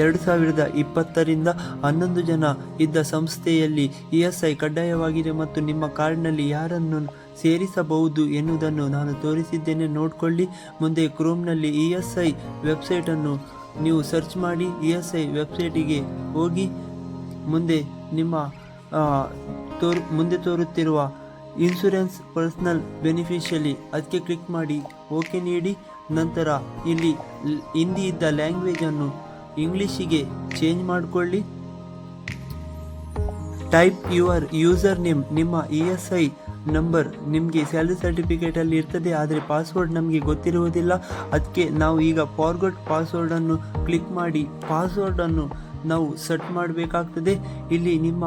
ಎರಡು ಸಾವಿರದ ಇಪ್ಪತ್ತರಿಂದ ಹನ್ನೊಂದು ಜನ ಇದ್ದ ಸಂಸ್ಥೆಯಲ್ಲಿ ಇ ಎಸ್ ಐ ಕಡ್ಡಾಯವಾಗಿದೆ ಮತ್ತು ನಿಮ್ಮ ಕಾರ್ಡ್ನಲ್ಲಿ ಯಾರನ್ನು ಸೇರಿಸಬಹುದು ಎನ್ನುವುದನ್ನು ನಾನು ತೋರಿಸಿದ್ದೇನೆ. ನೋಡಿಕೊಳ್ಳಿ. ಮುಂದೆ ಕ್ರೋಮ್ನಲ್ಲಿ ಇ ಎಸ್ ಐ ವೆಬ್ಸೈಟನ್ನು ನೀವು ಸರ್ಚ್ ಮಾಡಿ. ಇ ಎಸ್ ಐ ವೆಬ್ಸೈಟಿಗೆ ಹೋಗಿ ಮುಂದೆ ನಿಮ್ಮ ತೋರ್, ಮುಂದೆ ತೋರುತ್ತಿರುವ ಇನ್ಶೂರೆನ್ಸ್ ಪರ್ಸ್ನಲ್ ಬೆನಿಫಿಷಿಯಲಿ ಅದಕ್ಕೆ ಕ್ಲಿಕ್ ಮಾಡಿ. ಓಕೆ ನೀಡಿ. ನಂತರ ಇಲ್ಲಿ, ಹಿಂದಿ ಇದ್ದ ಲ್ಯಾಂಗ್ವೇಜನ್ನು ಇಂಗ್ಲೀಷಿಗೆ ಚೇಂಜ್ ಮಾಡಿಕೊಳ್ಳಿ. ಟೈಪ್ ಯುವರ್ ಯೂಸರ್ ನೇಮ್ ನಿಮ್ಮ ಇ ಎಸ್ ಐ ನಂಬರ್ ನಿಮಗೆ ಸ್ಯಾಲರಿ ಸರ್ಟಿಫಿಕೇಟಲ್ಲಿ ಇರ್ತದೆ, ಆದರೆ ಪಾಸ್ವರ್ಡ್ ನಮಗೆ ಗೊತ್ತಿರುವುದಿಲ್ಲ. ಅದಕ್ಕೆ ನಾವು ಈಗ ಫಾರ್ಗಟ್ ಪಾಸ್ವರ್ಡನ್ನು ಕ್ಲಿಕ್ ಮಾಡಿ ಪಾಸ್ವರ್ಡನ್ನು ನಾವು ಸೆಟ್ ಮಾಡಬೇಕಾಗ್ತದೆ. ಇಲ್ಲಿ ನಿಮ್ಮ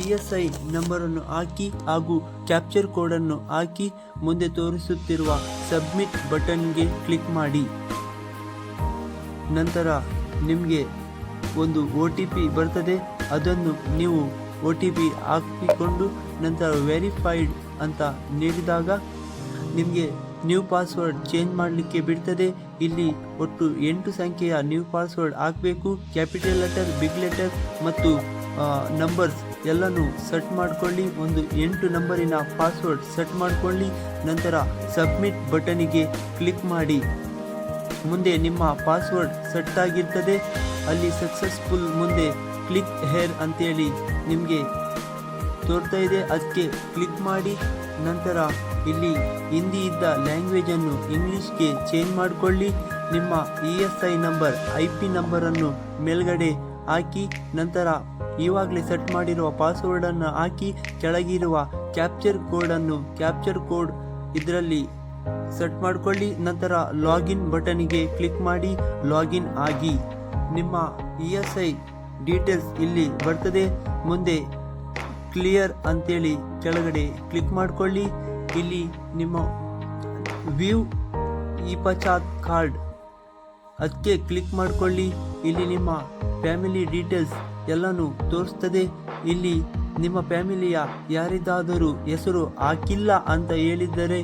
ಇ ಎಸ್ ಐ ನಂಬರನ್ನು ಹಾಕಿ, ಹಾಗೂ ಕ್ಯಾಪ್ಚರ್ ಕೋಡನ್ನು ಹಾಕಿ, ಮುಂದೆ ತೋರಿಸುತ್ತಿರುವ ಸಬ್ಮಿಟ್ ಬಟನ್ಗೆ ಕ್ಲಿಕ್ ಮಾಡಿ. ನಂತರ ನಿಮಗೆ ಒಂದು ಒ ಟಿ ಪಿ ಬರ್ತದೆ, ಅದನ್ನು ನೀವು ಒ ಟಿ ಪಿ ಹಾಕಿಕೊಂಡು ನಂತರ ವೆರಿಫೈಡ್ ಅಂತ ನೀಡಿದಾಗ ನಿಮಗೆ ನ್ಯೂ ಪಾಸ್ವರ್ಡ್ ಚೇಂಜ್ ಮಾಡಲಿಕ್ಕೆ ಬಿಡ್ತದೆ. ಇಲ್ಲಿ ಒಟ್ಟು ಎಂಟು ಸಂಖ್ಯೆಯ ನ್ಯೂ ಪಾಸ್ವರ್ಡ್ ಹಾಕಬೇಕು. ಕ್ಯಾಪಿಟಲ್ ಲೆಟರ್ ಬಿಗ್ ಲೆಟರ್ ಮತ್ತು ನಂಬರ್ಸ್ ಎಲ್ಲನೂ ಸೆಟ್ ಮಾಡಿಕೊಳ್ಳಿ. ಒಂದು ಎಂಟು ನಂಬರಿನ ಪಾಸ್ವರ್ಡ್ ಸೆಟ್ ಮಾಡಿಕೊಳ್ಳಿ. ನಂತರ ಸಬ್ಮಿಟ್ ಬಟನಿಗೆ ಕ್ಲಿಕ್ ಮಾಡಿ. ಮುಂದೆ ನಿಮ್ಮ ಪಾಸ್ವರ್ಡ್ ಸೆಟ್ ಆಗಿರ್ತದೆ ಅಲ್ಲಿ ಸಕ್ಸಸ್ಫುಲ್ ಮುಂದೆ ಕ್ಲಿಕ್ ಹೇರ್ ಅಂತೇಳಿ ನಿಮಗೆ ತೋರ್ತಾ ಇದೆ ಅದಕ್ಕೆ ಕ್ಲಿಕ್ ಮಾಡಿ, ನಂತರ ಇಲ್ಲಿ ಹಿಂದಿ ಇದ್ದ ಲ್ಯಾಂಗ್ವೇಜನ್ನು ಇಂಗ್ಲೀಷ್ಗೆ ಚೇಂಜ್ ಮಾಡಿಕೊಳ್ಳಿ. ನಿಮ್ಮ E S I number, I P ನಂಬರನ್ನು ಮೇಲ್ಗಡೆ ಹಾಕಿ, ನಂತರ ಈವಾಗಲೇ ಸೆಟ್ ಮಾಡಿರುವ ಪಾಸ್ವರ್ಡನ್ನು ಹಾಕಿ, ಕೆಳಗಿರುವ ಕ್ಯಾಪ್ಚರ್ ಕೋಡನ್ನು ಕ್ಯಾಪ್ಚರ್ ಕೋಡ್ ಇದರಲ್ಲಿ ಸೆಟ್ ಮಾಡಿಕೊಳ್ಳಿ. ನಂತರ ಲಾಗಿನ್ ಬಟನಿಗೆ ಕ್ಲಿಕ್ ಮಾಡಿ ಲಾಗಿನ್ ಆಗಿ. ನಿಮ್ಮ ಇ ಎಸ್ ಐ ಡೀಟೇಲ್ಸ್ ಇಲ್ಲಿ ಬರ್ತದೆ. ಮುಂದೆ ಕ್ಲಿಯರ್ ಅಂತೇಳಿ ಕೆಳಗಡೆ ಕ್ಲಿಕ್ ಮಾಡಿಕೊಳ್ಳಿ. ಇಲ್ಲಿ ನಿಮ್ಮ ವ್ಯೂ ಇ ಪಚಾತ್ ಕಾರ್ಡ್. ಅದಕ್ಕೆ ಕ್ಲಿಕ್ ಮಾಡಿಕೊಳ್ಳಿ. ಇಲ್ಲಿ ನಿಮ್ಮ ಫ್ಯಾಮಿಲಿ ಡೀಟೇಲ್ಸ್ ಎಲ್ಲನೂ ತೋರಿಸ್ತದೆ. ಇಲ್ಲಿ ನಿಮ್ಮ ಫ್ಯಾಮಿಲಿಯ ಯಾರಿದ್ದಾದರೂ ಹೆಸರು ಹಾಕಿಲ್ಲ ಅಂತ ಹೇಳಿದ್ದರೆ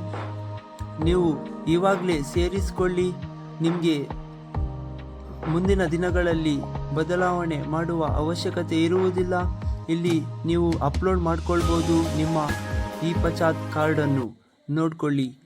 ನೀವು ಇವಾಗಲೇ ಸೇರಿಸಿಕೊಳ್ಳಿ. ನಿಮಗೆ ಮುಂದಿನ ದಿನಗಳಲ್ಲಿ ಬದಲಾವಣೆ ಮಾಡುವ ಅವಶ್ಯಕತೆ ಇರುವುದಿಲ್ಲ. ಇಲ್ಲಿ ನೀವು ಅಪ್ಲೋಡ್ ಮಾಡಿಕೊಳ್ಬೋದು ನಿಮ್ಮ ಈ ಪಚಾತ್ ಕಾರ್ಡನ್ನು. ನೋಡಿಕೊಳ್ಳಿ.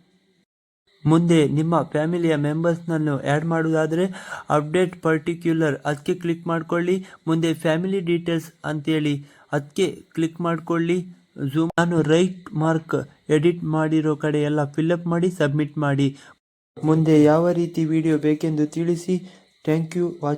ಮುಂದೆ ನಿಮ್ಮ ಫ್ಯಾಮಿಲಿಯ ಮೆಂಬರ್ಸ್ನನ್ನು ಆ್ಯಡ್ ಮಾಡುವುದಾದರೆ ಅಪ್ಡೇಟ್ ಪರ್ಟಿಕ್ಯುಲರ್ ಅದಕ್ಕೆ ಕ್ಲಿಕ್ ಮಾಡಿಕೊಳ್ಳಿ. ಮುಂದೆ ಫ್ಯಾಮಿಲಿ ಡೀಟೇಲ್ಸ್ ಅಂತೇಳಿ ಅದಕ್ಕೆ ಕ್ಲಿಕ್ ಮಾಡ್ಕೊಳ್ಳಿ. ಝೂಮ್ ನಾನು ರೈಟ್ ಮಾರ್ಕ್ ಎಡಿಟ್ ಮಾಡಿರೋ ಕಡೆ ಎಲ್ಲ ಫಿಲ್ಅಪ್ ಮಾಡಿ ಸಬ್ಮಿಟ್ ಮಾಡಿ. ಮುಂದೆ ಯಾವ ರೀತಿ ವಿಡಿಯೋ ಬೇಕೆಂದು ತಿಳಿಸಿ. Thank you watch